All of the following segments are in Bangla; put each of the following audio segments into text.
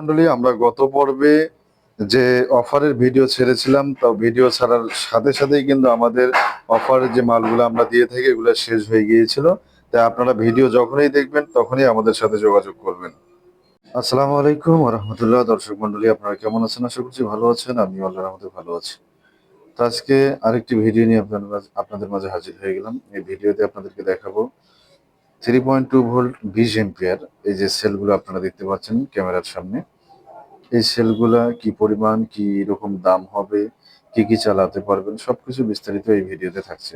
মন্ডলী, আমরা গত পর্বে যে অফারের ভিডিও ছেড়েছিলাম, তো ভিডিও ছাড়ার সাথে সাথেই কিন্তু আমাদের অফারের যে মালগুলো আমরা দিয়ে থাকি, এগুলো শেষ হয়ে গিয়েছিল। তাই আপনারা ভিডিও যখনই দেখবেন, তখনই আমাদের সাথে যোগাযোগ করবেন। আসসালামু আলাইকুম রহমতুল্লাহ দর্শক মন্ডলী, আপনারা কেমন আছেন? আশা করছি ভালো আছেন আমি আল্লাহর রহমতে ভালো আছি। তো আজকে আরেকটি ভিডিও নিয়ে আপনাদের আপনাদের মাঝে হাজির হয়ে গেলাম। এই ভিডিওতে আপনাদেরকে দেখাবো থ্রি পয়েন্ট টু ভোল্ট বিশ এম্পিয়ার এই যে সেলগুলো আপনারা দেখতে পাচ্ছেন ক্যামেরার সামনে। এই সেলগুলা কি পরিমাণ, কি রকম দাম হবে, কি কি চালাতে পারবেন, সবকিছু বিস্তারিত এই ভিডিওতে থাকছে।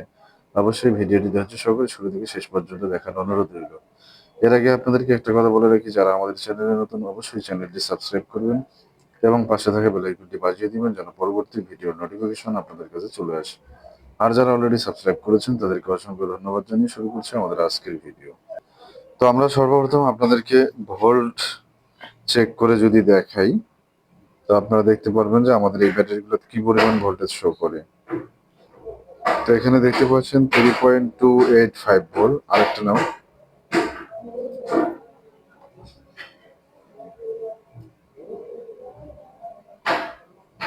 অবশ্যই ভিডিওটি হচ্ছে সকলে শুরু থেকে শেষ পর্যন্ত দেখার অনুরোধ রইল। এর আগে আপনাদেরকে একটা কথা বলে রাখি, যারা আমাদের চ্যানেলে নতুন অবশ্যই চ্যানেলটি সাবস্ক্রাইব করবেন এবং পাশে থাকা বেলাইকনটি বাজিয়ে দিবেন যেন পরবর্তী ভিডিওর নোটিফিকেশন আপনাদের কাছে চলে আসে। আর যারা অলরেডি সাবস্ক্রাইব করেছেন, তাদেরকে অসংখ্য ধন্যবাদ জানিয়ে শুরু করছি আমাদের আজকের ভিডিও তো আমরা সর্বপ্রথম আপনাদেরকে ভোল্ট চেক করে যদি দেখাই, তো আপনারা দেখতে পারবেন যে আমাদের এই ব্যাটারিগুলো কি পরিমাণ ভোল্টেজ শো করে। তো এখানে দেখতে পাচ্ছেন three point two eight five volt আরেকটা নাও।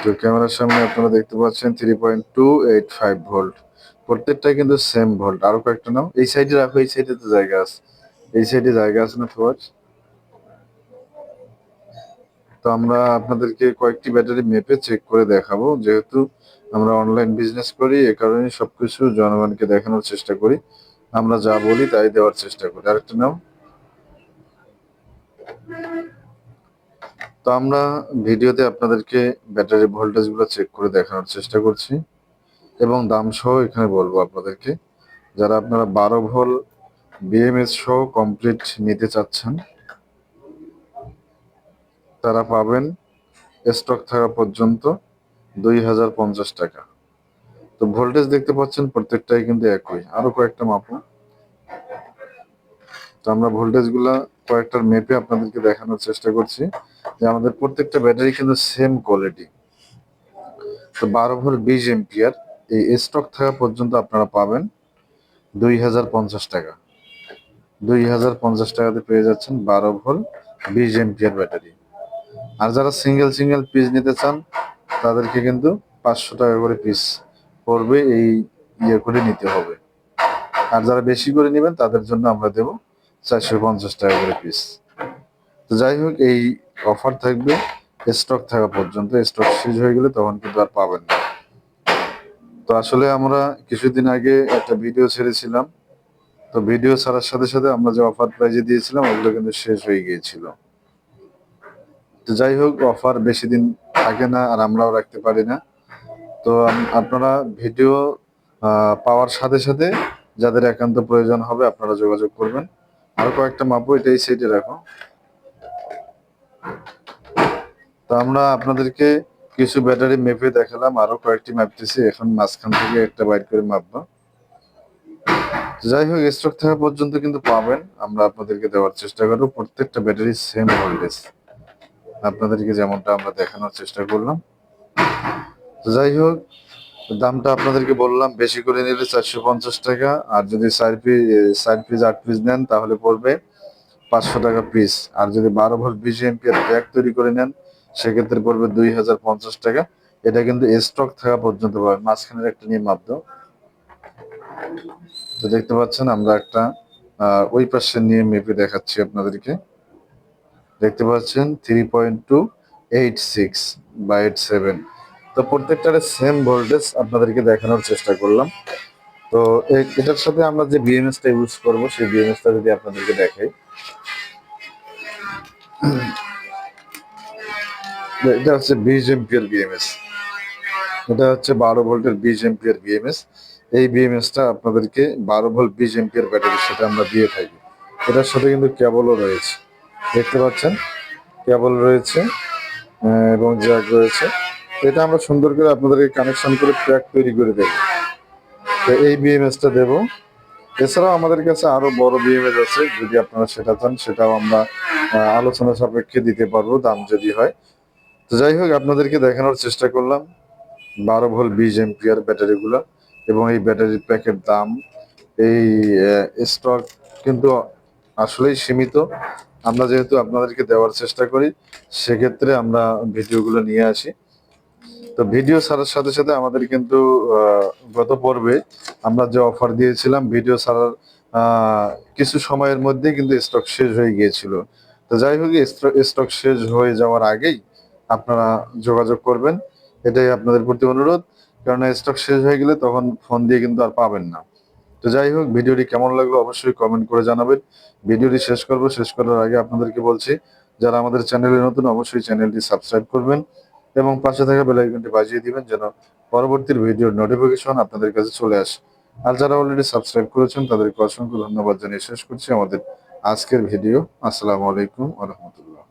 তো ক্যামেরার সামনে আপনারা দেখতে পাচ্ছেন three point two eight five volt. প্রত্যেকটাই কিন্তু সেম ভোল্ট। আরও কয়েকটা নাও। এই সাইডে রাখো, এই সাইডে তো জায়গা আছে। এই সাইডে জায়গা আছে না তোমার তো আমরা আপনাদেরকে কয়েকটি ব্যাটারি মেপে চেক করে দেখাবো। যেহেতু আমরা অনলাইন বিজনেস করি, এ কারণে সবকিছু জনগণকে দেখানোর চেষ্টা করি। আমরা যা বলি তাই দেওয়ার চেষ্টা করি। আরেকটা নাও। তো আমরা ভিডিওতে আপনাদেরকে ব্যাটারি ভোল্টেজগুলো চেক করে দেখানোর চেষ্টা করছি এবং দাম সহ এখানে বলব আপনাদেরকে। যারা আপনারা বারো ভোল বিএমএস সহ কমপ্লিট নিতে চাচ্ছেন, তারা পাবেন স্টক থাকা পর্যন্ত দুই হাজার পঞ্চাশ টাকা। তো ভোল্টেজ দেখতে পাচ্ছেন প্রত্যেকটাই কিন্তু একই। আরও কয়েকটা মাপো। তো আমরা ভোল্টেজগুলা কয়েকটার মেপে আপনাদেরকে দেখানোর চেষ্টা করছি। যে আমাদের প্রত্যেকটা ব্যাটারি কিন্তু সেম কোয়ালিটি তো বারো ভোল্ট বিশ এম্পিয়ার এই স্টক থাকা পর্যন্ত আপনারা পাবেন দুই হাজার পঞ্চাশ টাকা। দুই হাজার পঞ্চাশ টাকাতে পেয়ে যাচ্ছেন বারো ভোল্ট বিশ এম্পিয়ার ব্যাটারি। আর যারা সিঙ্গেল সিঙ্গেল পিস নিতে চান, তাদেরকে কিন্তু পাঁচশো টাকা করে পিস পড়বে এই ইয়ে করে নিতে হবে। আর যারা বেশি করে নেবেন, তাদের জন্য আমরা দেব চারশো পঞ্চাশ টাকা করে পিস তো যাই হোক, এই অফার থাকবে স্টক থাকা পর্যন্ত স্টক শেষ হয়ে গেলে তখন কিন্তু আর পাবেন না। তো আসলে আমরা কিছুদিন আগে একটা ভিডিও ছেড়েছিলাম। তো ভিডিও ছাড়ার সাথে সাথে আমরা যে অফার প্রাইজে দিয়েছিলাম, ওগুলো কিন্তু শেষ হয়ে গিয়েছিল। তো যাই হোক অফার বেশি দিন থাকে না আর আমরাও রাখতে পারি না। তো আপনারা ভিডিও পাওয়ার সাথে সাথে যাদের একান্ত প্রয়োজন হবে, আপনারা যোগাযোগ করবেন। আর কয়েকটা মাপো এটাই সাইডে রাখো। তো আমরা আপনাদেরকে কিছু ব্যাটারি মেপে দেখালাম, আরও কয়েকটি মাপতেছি, এখন মাঝখান থেকে একটা বাইট করে মাপবো। যাই হোক স্টক থাকা পর্যন্ত কিন্তু পাবেন, আমরা আপনাদেরকে দেওয়ার চেষ্টা করব, প্রত্যেকটা ব্যাটারি সেম ভোল্টেজ আপনাদেরকে যেমনটা আমরা দেখানোর চেষ্টা করলাম। যাই হোক, দামটা আপনাদেরকে বললাম, বেশি করে নিলে চারশো পঞ্চাশ টাকা, আর যদি চার পিস চার পিস আট পিস নেন, তাহলে পড়বে পাঁচশো টাকা পিস আর যদি বারো ভোল্ট বিশ এমপিয়ার ব্যাগ তৈরি করে নেন সেক্ষেত্রে পড়বে দুই হাজার পঞ্চাশ টাকা। এটা কিন্তু স্টক থাকা পর্যন্ত পাবেন মাঝখানের একটা নিয়ে মাপ তো দেখতে পাচ্ছেন আমরা একটা ওই পাশে নিয়ে মেপে দেখাচ্ছি আপনাদেরকে। দেখতে পাচ্ছেন three point two eight six বা এইট সেভেন তো প্রত্যেকটার সেম ভোল্টেজ আপনাদেরকে দেখানোর চেষ্টা করলাম। তো এটার সাথে আমরা যে বিএমএসটা ইউজ করব, সেই বিএমএসটা যদি আপনাদেরকে দেখাই। এটা হচ্ছে বিশ এমপিয়ার বিএমএস এটা হচ্ছে বারো ভোল্টের বিশ এমপিয়ার বিএমএস এই বিএমএসটা আপনাদেরকে বারো ভোল্ট বিশ এমপিয়ার ব্যাটারির সাথে আমরা দিয়ে থাকি। এটার সাথে কিন্তু কেবলও রয়েছে। দেখতে পাচ্ছেন? কেবল রয়েছে এবং জ্যাক রয়েছে। এটা আমরা সুন্দর করে আপনাদেরকে কানেকশন করে প্যাক তৈরি করে দেবো। তো এই বিএমএসটা দেবো। এছাড়াও আমাদের কাছে আরও বড় বিএমএস আছে। যদি আপনারা সেটা চান, সেটাও আমরা আলোচনা সাপেক্ষে দিতে পারব, দাম যদি হয়। তো যাই হোক, আপনাদেরকে দেখানোর চেষ্টা করলাম। বারো ভোল্ট বিশ এমপিয়ার ব্যাটারিগুলো এবং এই ব্যাটারির প্যাকের দাম, এই স্টক কিন্তু আসলেই সীমিত। আমরা যেহেতু আপনাদেরকে দেওয়ার চেষ্টা করি, সেক্ষেত্রে আমরা ভিডিওগুলো নিয়ে আসি। তো ভিডিও ছাড়ার সাথে সাথে আমাদের কিন্তু গত পর্বে আমরা যে অফার দিয়েছিলাম, ভিডিও ছাড়ার কিছু সময়ের মধ্যে কিন্তু স্টক শেষ হয়ে গিয়েছিল। তো যাই হোক স্টক শেষ হয়ে যাওয়ার আগেই আপনারা যোগাযোগ করবেন। এটাই আপনাদের প্রতি অনুরোধ। কারণ স্টক শেষ হয়ে গেলে তখন ফোন দিয়ে কিন্তু আর পাবেন না। তো যাই হোক, ভিডিওটি কেমন লাগল অবশ্যই কমেন্ট করে জানাবেন। ভিডিওটি শেষ করব। শেষ করার আগে আপনাদেরকে বলছি, যারা আমাদের চ্যানেলে নতুন, অবশ্যই চ্যানেলটি সাবস্ক্রাইব করবেন এবং পাশে থাকা বেল আইকনটি বাজিয়ে দিবেন যেন পরবর্তী ভিডিওর নোটিফিকেশন আপনাদের কাছে চলে আসে। আর যারা অলরেডি সাবস্ক্রাইব করেছেন, তাদেরকে অসংখ্য ধন্যবাদ জানিয়ে শেষ করছি আমাদের আজকের ভিডিও। আসসালামু আলাইকুম রহমতুল্লাহ।